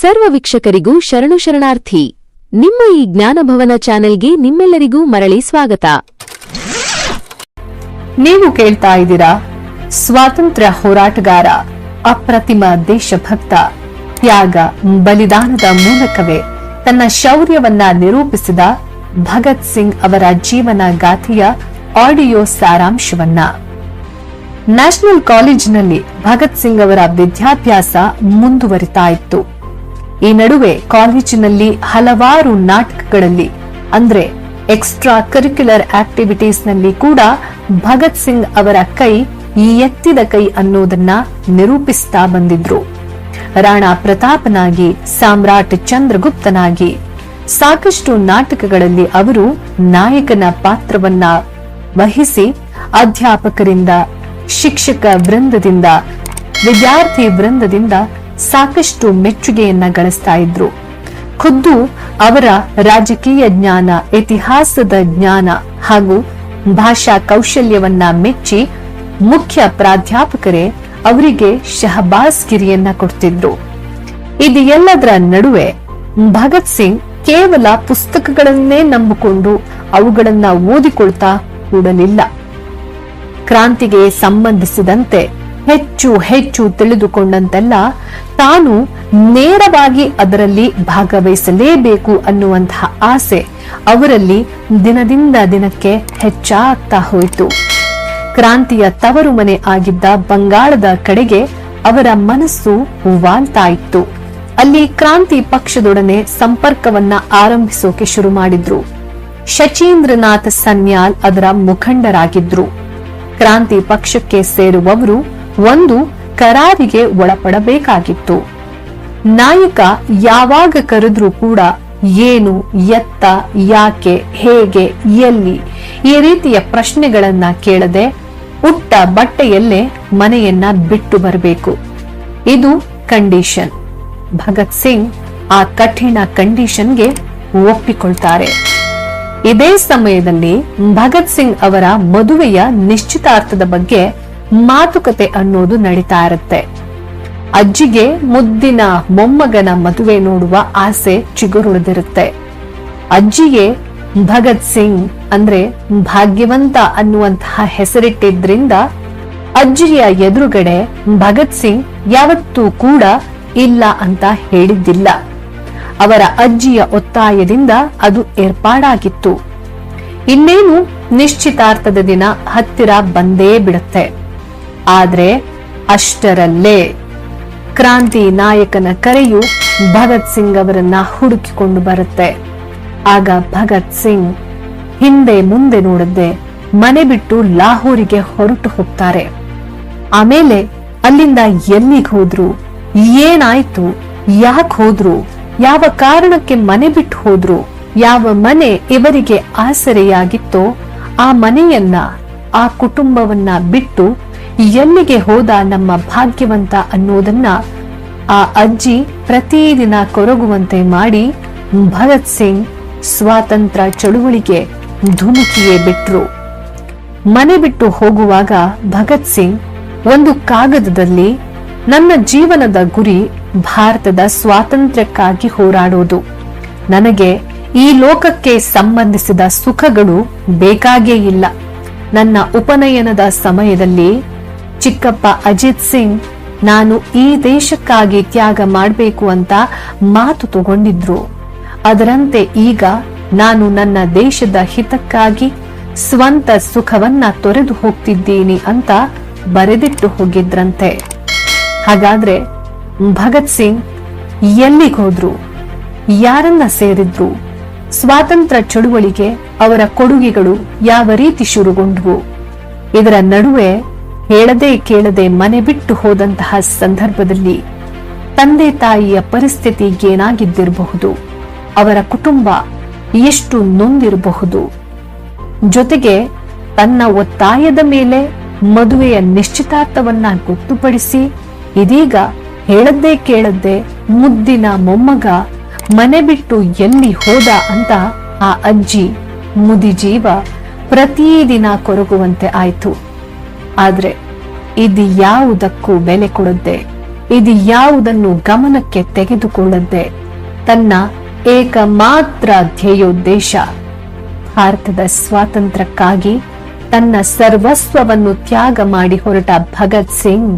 ಸರ್ವ ವೀಕ್ಷಕರಿಗೂ ಶರಣು ಶರಣಾರ್ಥಿ. ನಿಮ್ಮ ಈ ಜ್ಞಾನಭವನ ಚಾನೆಲ್ಗೆ ನಿಮ್ಮೆಲ್ಲರಿಗೂ ಮರಳಿ ಸ್ವಾಗತ. ನೀವು ಕೇಳ್ತಾ ಇದ್ದೀರಾ? ಸ್ವಾತಂತ್ರ್ಯ ಹೋರಾಟಗಾರ, ಅಪ್ರತಿಮ ದೇಶಭಕ್ತ. ತ್ಯಾಗ, ಬಲಿದಾನದ ಮೂಲಕವೇ ತನ್ನ ಶೌರ್ಯವನ್ನ ನಿರೂಪಿಸಿದ ಭಗತ್ ಸಿಂಗ್ ಅವರ ಜೀವನ ಗಾಥೆಯ ಆಡಿಯೋ ಸಾರಾಂಶವನ್ನ. ನ್ಯಾಷನಲ್ ಕಾಲೇಜಿನಲ್ಲಿ ಭಗತ್ ಸಿಂಗ್ ಅವರ ವಿದ್ಯಾಭ್ಯಾಸ ಮುಂದುವರಿತಾ ಇತ್ತು. ಈ ನಡುವೆ ಕಾಲೇಜಿನಲ್ಲಿ ಹಲವಾರು ನಾಟಕಗಳಲ್ಲಿ, ಅಂದ್ರೆ ಎಕ್ಸ್ಟ್ರಾ ಕರಿಕ್ಯುಲರ್ ಆಕ್ಟಿವಿಟೀಸ್ನಲ್ಲಿ ಕೂಡ ಭಗತ್ ಸಿಂಗ್ ಅವರ ಕೈ ಈ ಎತ್ತಿದ ಕೈ ಅನ್ನೋದನ್ನ ನಿರೂಪಿಸ್ತಾ ಬಂದಿದ್ರು. ರಾಣಾ ಪ್ರತಾಪನಾಗಿ ಸಾಮ್ರಾಟ್ ಚಂದ್ರಗುಪ್ತನಾಗಿ ಸಾಕಷ್ಟು ನಾಟಕಗಳಲ್ಲಿ ಅವರು ನಾಯಕನ ಪಾತ್ರವನ್ನ ವಹಿಸಿ ಅಧ್ಯಾಪಕರಿಂದ, ಶಿಕ್ಷಕ ವೃಂದದಿಂದ, ವಿದ್ಯಾರ್ಥಿ ವೃಂದದಿಂದ ಸಾಕಷ್ಟು ಮೆಚ್ಚುಗೆಯನ್ನ ಗಳಿಸ್ತಾ ಇದ್ರು. ಖುದ್ದು ಅವರ ರಾಜಕೀಯ ಜ್ಞಾನ, ಇತಿಹಾಸದ ಜ್ಞಾನ ಹಾಗೂ ಭಾಷಾ ಕೌಶಲ್ಯವನ್ನ ಮೆಚ್ಚಿ ಮುಖ್ಯ ಪ್ರಾಧ್ಯಾಪಕರೇ ಅವರಿಗೆ ಶಹಬಾಸ್ ಗಿರಿಯನ್ನ ಕೊಡ್ತಿದ್ರು. ಇದು ಎಲ್ಲದರ ನಡುವೆ ಭಗತ್ ಸಿಂಗ್ ಕೇವಲ ಪುಸ್ತಕಗಳನ್ನೇ ನಂಬಿಕೊಂಡು ಅವುಗಳನ್ನ ಓದಿಕೊಳ್ತಾ ಕೂಡಲಿಲ್ಲ. ಕ್ರಾಂತಿಗೆ ಸಂಬಂಧಿಸಿದಂತೆ ಹೆಚ್ಚು ಹೆಚ್ಚು ತಿಳಿದುಕೊಂಡಂತೆಲ್ಲ ತಾನು ನೇರವಾಗಿ ಅದರಲ್ಲಿ ಭಾಗವಹಿಸಲೇಬೇಕು ಅನ್ನುವಂತಹ ಆಸೆ ಅವರಲ್ಲಿ ದಿನದಿಂದ ದಿನಕ್ಕೆ ಹೆಚ್ಚಾಗ್ತಾ ಹೋಯಿತು. ಕ್ರಾಂತಿಯ ತವರು ಮನೆ ಆಗಿದ್ದ ಬಂಗಾಳದ ಕಡೆಗೆ ಅವರ ಮನಸ್ಸು ವಾಲ್ತಾ ಅಲ್ಲಿ ಕ್ರಾಂತಿ ಪಕ್ಷದೊಡನೆ ಸಂಪರ್ಕವನ್ನ ಆರಂಭಿಸೋಕೆ ಶುರು ಮಾಡಿದ್ರು. ಶಚೀಂದ್ರನಾಥ್ ಸನ್ಯಾಲ್ ಅದರ ಮುಖಂಡರಾಗಿದ್ರು. ಕ್ರಾಂತಿ ಪಕ್ಷಕ್ಕೆ ಸೇರುವವರು ಒಂದು ಕರಾರಿಗೆ ಒಳಪಡಬೇಕಾಗಿತ್ತು. ನಾಯಕ ಯಾವಾಗ ಕರೆದ್ರೂ ಕೂಡ ಏನು, ಎತ್ತ, ಯಾಕೆ, ಹೇಗೆ, ಎಲ್ಲಿ ಈ ರೀತಿಯ ಪ್ರಶ್ನೆಗಳನ್ನ ಕೇಳದೆ ಉಟ್ಟ ಬಟ್ಟೆಯಲ್ಲೇ ಮನೆಯನ್ನ ಬಿಟ್ಟು ಬರಬೇಕು. ಇದು ಕಂಡೀಷನ್. ಭಗತ್ ಸಿಂಗ್ ಆ ಕಠಿಣ ಕಂಡೀಷನ್ಗೆ ಒಪ್ಪಿಕೊಳ್ತಾರೆ. ಇದೇ ಸಮಯದಲ್ಲಿ ಭಗತ್ ಸಿಂಗ್ ಅವರ ಮದುವೆಯ ನಿಶ್ಚಿತಾರ್ಥದ ಬಗ್ಗೆ ಮಾತುಕತೆ ಅನ್ನೋದು ನಡೀತಾ ಇರುತ್ತೆ. ಅಜ್ಜಿಗೆ ಮುದ್ದಿನ ಮೊಮ್ಮಗನ ಮದುವೆ ನೋಡುವ ಆಸೆ ಚಿಗುರುಳಿದಿರುತ್ತೆ. ಅಜ್ಜಿಗೆ ಭಗತ್ ಸಿಂಗ್ ಅಂದ್ರೆ ಭಾಗ್ಯವಂತ ಅನ್ನುವಂತಹ ಹೆಸರಿಟ್ಟಿದ್ರಿಂದ ಅಜ್ಜಿಯ ಎದುರುಗಡೆ ಭಗತ್ ಸಿಂಗ್ ಯಾವತ್ತೂ ಕೂಡ ಇಲ್ಲ ಅಂತ ಹೇಳಿದ್ದಿಲ್ಲ. ಅವರ ಅಜ್ಜಿಯ ಒತ್ತಾಯದಿಂದ ಅದು ಏರ್ಪಾಡಾಗಿತ್ತು. ಇನ್ನೇನು ನಿಶ್ಚಿತಾರ್ಥದ ದಿನ ಹತ್ತಿರ ಬಂದೇ ಬಿಡುತ್ತೆ. ಆದ್ರೆ ಅಷ್ಟರಲ್ಲೇ ಕ್ರಾಂತಿ ನಾಯಕನ ಕರೆಯು ಭಗತ್ ಸಿಂಗ್ ಅವರನ್ನ ಹುಡುಕಿಕೊಂಡು ಬರುತ್ತೆ. ಆಗ ಭಗತ್ ಸಿಂಗ್ ಹಿಂದೆ ಮುಂದೆ ನೋಡದೆ ಮನೆ ಬಿಟ್ಟು ಲಾಹೋರಿಗೆ ಹೊರಟು ಹೋಗ್ತಾರೆ. ಆಮೇಲೆ ಅಲ್ಲಿಂದ ಎಲ್ಲಿಗೆ ಹೋದ್ರು, ಏನಾಯ್ತು, ಯಾಕೆ ಹೋದ್ರು, ಯಾವ ಕಾರಣಕ್ಕೆ ಮನೆ ಬಿಟ್ಟು ಹೋದ್ರು, ಯಾವ ಮನೆ ಇವರಿಗೆ ಆಸರೆಯಾಗಿತ್ತೋ ಆ ಮನೆಯನ್ನ, ಆ ಕುಟುಂಬವನ್ನ ಬಿಟ್ಟು ಎಲ್ಲಿಗೆ ಹೋದ ನಮ್ಮ ಭಾಗ್ಯವಂತ ಅನ್ನೋದನ್ನ ಆ ಅಜ್ಜಿ ಪ್ರತಿದಿನ ಕೊರಗುವಂತೆ ಮಾಡಿ ಭಗತ್ ಸಿಂಗ್ ಸ್ವಾತಂತ್ರ್ಯ ಚಳುವಳಿಗೆ ಧುಮುಕಿಯೇ ಬಿಟ್ರು. ಮನೆ ಬಿಟ್ಟು ಹೋಗುವಾಗ ಭಗತ್ ಸಿಂಗ್ ಒಂದು ಕಾಗದದಲ್ಲಿ ನನ್ನ ಜೀವನದ ಗುರಿ ಭಾರತದ ಸ್ವಾತಂತ್ರ್ಯಕ್ಕಾಗಿ ಹೋರಾಡೋದು. ನನಗೆ ಈ ಲೋಕಕ್ಕೆ ಸಂಬಂಧಿಸಿದ ಸುಖಗಳು ಬೇಕಾಗೇ ಇಲ್ಲ. ನನ್ನ ಉಪನಯನದ ಸಮಯದಲ್ಲಿ ಚಿಕ್ಕಪ್ಪ ಅಜಿತ್ ಸಿಂಗ್, ನಾನು ಈ ದೇಶಕ್ಕಾಗಿ ತ್ಯಾಗ ಮಾಡಬೇಕು ಅಂತ ಮಾತು ತಗೊಂಡಿದ್ರು. ಅದರಂತೆ ಈಗ ನಾನು ನನ್ನ ದೇಶದ ಹಿತಕ್ಕಾಗಿ ಸ್ವಂತ ಸುಖವನ್ನ ತೊರೆದು ಹೋಗ್ತಿದ್ದೀನಿ ಅಂತ ಬರೆದಿಟ್ಟು ಹೋಗಿದ್ರಂತೆ. ಹಾಗಾದ್ರೆ ಭಗತ್ ಸಿಂಗ್ ಎಲ್ಲಿಗೋದ್ರು ಯಾರನ್ನ ಸೇರಿದ್ರು? ಸ್ವಾತಂತ್ರ್ಯ ಚಳುವಳಿಗೆ ಅವರ ಕೊಡುಗೆಗಳು ಯಾವ ರೀತಿ ಶುರುಗೊಂಡ್ವು? ಇದರ ನಡುವೆ ಹೇಳದೆ ಕೇಳದೆ ಮನೆ ಬಿಟ್ಟು ಹೋದಂತಹ ಸಂದರ್ಭದಲ್ಲಿ ತಂದೆ ತಾಯಿಯ ಪರಿಸ್ಥಿತಿ ಏನಾಗಿದ್ದಿರಬಹುದು? ಅವರ ಕುಟುಂಬ ಎಷ್ಟು ನೊಂದಿರಬಹುದು? ಜೊತೆಗೆ ತನ್ನ ಒತ್ತಾಯದ ಮೇಲೆ ಮದುವೆಯ ನಿಶ್ಚಿತಾರ್ಥವನ್ನ ಗೊತ್ತುಪಡಿಸಿ ಇದೀಗ ಹೇಳದ್ದೇ ಕೇಳದ್ದೆ ಮುದ್ದಿನ ಮೊಮ್ಮಗ ಮನೆ ಬಿಟ್ಟು ಎಲ್ಲಿ ಹೋದ ಅಂತ ಆ ಅಜ್ಜಿ ಮುದಿ ಜೀವ ಪ್ರತಿದಿನ ಕೊರಗುವಂತೆ ಆಯ್ತು. ಆದ್ರೆ ಇದು ಯಾವುದಕ್ಕೂ ಬೆಲೆ ಕೊಡದೆ, ಇದು ಯಾವುದನ್ನು ಗಮನಕ್ಕೆ ತೆಗೆದುಕೊಳ್ಳದೆ ತನ್ನ ಏಕಮಾತ್ರ ಧ್ಯೇಯೋದ್ದೇಶ, ಭಾರತದ ಸ್ವಾತಂತ್ರ್ಯಕ್ಕಾಗಿ ತನ್ನ ಸರ್ವಸ್ವವನ್ನು ತ್ಯಾಗ ಮಾಡಿ ಹೊರಟ ಭಗತ್ ಸಿಂಗ್.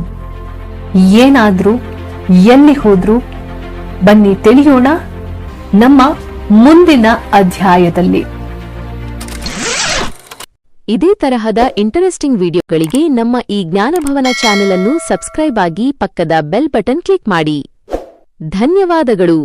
ಏನಾದ್ರೂ, ಎಲ್ಲಿ ಹೋದ್ರು, ಬನ್ನಿ ತಿಳಿಯೋಣ ನಮ್ಮ ಮುಂದಿನ ಅಧ್ಯಾಯದಲ್ಲಿ. ಇದೇ ತರಹದ ಇಂಟರೆಸ್ಟಿಂಗ್ ವಿಡಿಯೋಗಳಿಗೆ ನಮ್ಮ ಈ ಜ್ಞಾನಭವನ ಚಾನೆಲ್ ಅನ್ನು ಸಬ್ಸ್ಕ್ರೈಬ್ ಆಗಿ ಪಕ್ಕದ ಬೆಲ್ ಬಟನ್ ಕ್ಲಿಕ್ ಮಾಡಿ. ಧನ್ಯವಾದಗಳು.